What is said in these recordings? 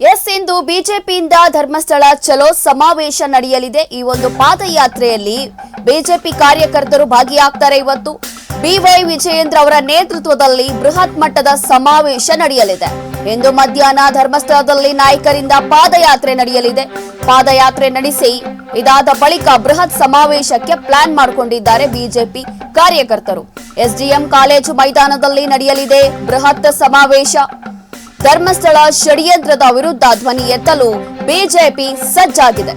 S ಇಂದು ಬಿಜೆಪಿಯಿಂದ ಧರ್ಮಸ್ಥಳ ಚಲೋ ಸಮಾವೇಶ ನಡೆಯಲಿದೆ. ಈ ಒಂದು ಪಾದಯಾತ್ರೆಯಲ್ಲಿ ಬಿಜೆಪಿ ಕಾರ್ಯಕರ್ತರು ಭಾಗಿಯಾಗ್ತಾರೆ. ಇವತ್ತು ಬಿವೈ ವಿಜಯೇಂದ್ರ ಅವರ ನೇತೃತ್ವದಲ್ಲಿ ಬೃಹತ್ ಮಟ್ಟದ ಸಮಾವೇಶ ನಡೆಯಲಿದೆ. ಇಂದು ಮಧ್ಯಾಹ್ನ ಧರ್ಮಸ್ಥಳದಲ್ಲಿ ನಾಯಕರಿಂದ ಪಾದಯಾತ್ರೆ ನಡೆಯಲಿದೆ. ಪಾದಯಾತ್ರೆ ನಡೆಸಿ ಇದಾದ ಬಳಿಕ ಬೃಹತ್ ಸಮಾವೇಶಕ್ಕೆ ಪ್ಲಾನ್ ಮಾಡಿಕೊಂಡಿದ್ದಾರೆ ಬಿಜೆಪಿ ಕಾರ್ಯಕರ್ತರು. ಎಸ್ಡಿಎಂ ಕಾಲೇಜು ಮೈದಾನದಲ್ಲಿ ನಡೆಯಲಿದೆ ಬೃಹತ್ ಸಮಾವೇಶ. ಧರ್ಮಸ್ಥಳ ಷಡ್ಯಂತ್ರದ ವಿರುದ್ಧ ಧ್ವನಿ ಎತ್ತಲು ಬಿಜೆಪಿ ಸಜ್ಜಾಗಿದೆ.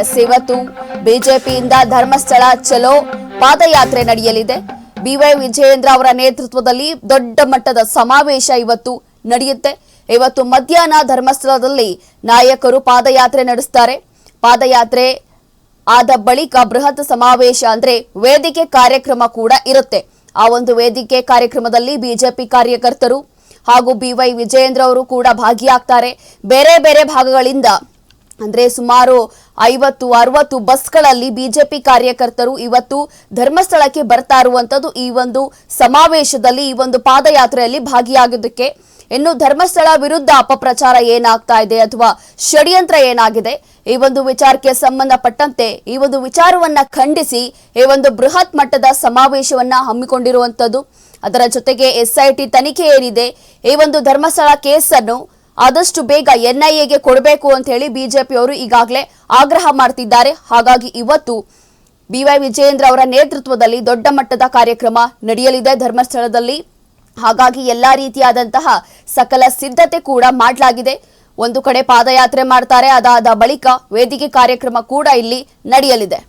ಎಸ್ ಇವತ್ತು ಬಿಜೆಪಿಯಿಂದ ಧರ್ಮಸ್ಥಳ ಚಲೋ ಪಾದಯಾತ್ರೆ ನಡೆಯಲಿದೆ. ಬಿವೈ ವಿಜಯೇಂದ್ರ ಅವರ ನೇತೃತ್ವದಲ್ಲಿ ದೊಡ್ಡ ಮಟ್ಟದ ಸಮಾವೇಶ ಇವತ್ತು ನಡೆಯುತ್ತೆ. ಇವತ್ತು ಮಧ್ಯಾಹ್ನ ಧರ್ಮಸ್ಥಳದಲ್ಲಿ ನಾಯಕರು ಪಾದಯಾತ್ರೆ ನಡೆಸ್ತಾರೆ. ಪಾದಯಾತ್ರೆ ಆದ ಬಳಿಕ ಬೃಹತ್ ಸಮಾವೇಶ ಅಂದ್ರೆ ವೇದಿಕೆ ಕಾರ್ಯಕ್ರಮ ಕೂಡ ಇರುತ್ತೆ. ಆ ಒಂದು ವೇದಿಕೆ ಕಾರ್ಯಕ್ರಮದಲ್ಲಿ ಬಿಜೆಪಿ ಕಾರ್ಯಕರ್ತರು ಹಾಗೂ ಬಿವೈ ವಿಜಯೇಂದ್ರ ಅವರು ಕೂಡ ಭಾಗಿಯಾಗ್ತಾರೆ. ಬೇರೆ ಬೇರೆ ಭಾಗಗಳಿಂದ ಅಂದ್ರೆ ಸುಮಾರು ಐವತ್ತು, ಅರವತ್ತು ಬಸ್ಗಳಲ್ಲಿ ಬಿಜೆಪಿ ಕಾರ್ಯಕರ್ತರು ಇವತ್ತು ಧರ್ಮಸ್ಥಳಕ್ಕೆ ಬರ್ತಾ ಇರುವಂತದ್ದು ಈ ಒಂದು ಸಮಾವೇಶದಲ್ಲಿ ಈ ಒಂದು ಪಾದಯಾತ್ರೆಯಲ್ಲಿ ಭಾಗಿಯಾಗೋದಕ್ಕೆ ಇನ್ನು ಧರ್ಮಸ್ಥಳ ವಿರುದ್ಧ ಅಪಪ್ರಚಾರ ಏನಾಗ್ತಾ ಇದೆ ಅಥವಾ ಷಡ್ಯಂತ್ರ ಏನಾಗಿದೆ? ಈ ಒಂದು ವಿಚಾರಕ್ಕೆ ಸಂಬಂಧಪಟ್ಟಂತೆ ಈ ಒಂದು ವಿಚಾರವನ್ನ ಖಂಡಿಸಿ ಈ ಒಂದು ಬೃಹತ್ ಮಟ್ಟದ ಸಮಾವೇಶವನ್ನ ಹಮ್ಮಿಕೊಂಡಿರುವಂತದ್ದು ಅದರ ಜೊತೆಗೆ ಎಸ್ಐಟಿ ತನಿಖೆ ಏನಿದೆ ಈ ಒಂದು ಧರ್ಮಸ್ಥಳ ಕೇಸನ್ನು ಆದಷ್ಟು ಬೇಗ ಎನ್ಐಎಗೆ ಕೊಡಬೇಕು ಅಂತ ಹೇಳಿ ಬಿಜೆಪಿಯವರು ಈಗಾಗಲೇ ಆಗ್ರಹ ಮಾಡ್ತಿದ್ದಾರೆ. ಹಾಗಾಗಿ ಇವತ್ತು ಬಿವೈ ವಿಜಯೇಂದ್ರ ಅವರ ನೇತೃತ್ವದಲ್ಲಿ ದೊಡ್ಡ ಮಟ್ಟದ ಕಾರ್ಯಕ್ರಮ ನಡೆಯಲಿದೆ ಧರ್ಮಸ್ಥಳದಲ್ಲಿ. ಹಾಗಾಗಿ ಎಲ್ಲಾ ರೀತಿಯಾದಂತಹ ಸಕಲ ಸಿದ್ಧತೆ ಕೂಡ ಮಾಡಲಾಗಿದೆ. ಒಂದು ಕಡೆ ಪಾದಯಾತ್ರೆ ಮಾಡ್ತಾರೆ, ಅದಾದ ಬಳಿಕ ವೇದಿಕೆ ಕಾರ್ಯಕ್ರಮ ಕೂಡ ಇಲ್ಲಿ ನಡೆಯಲಿದೆ.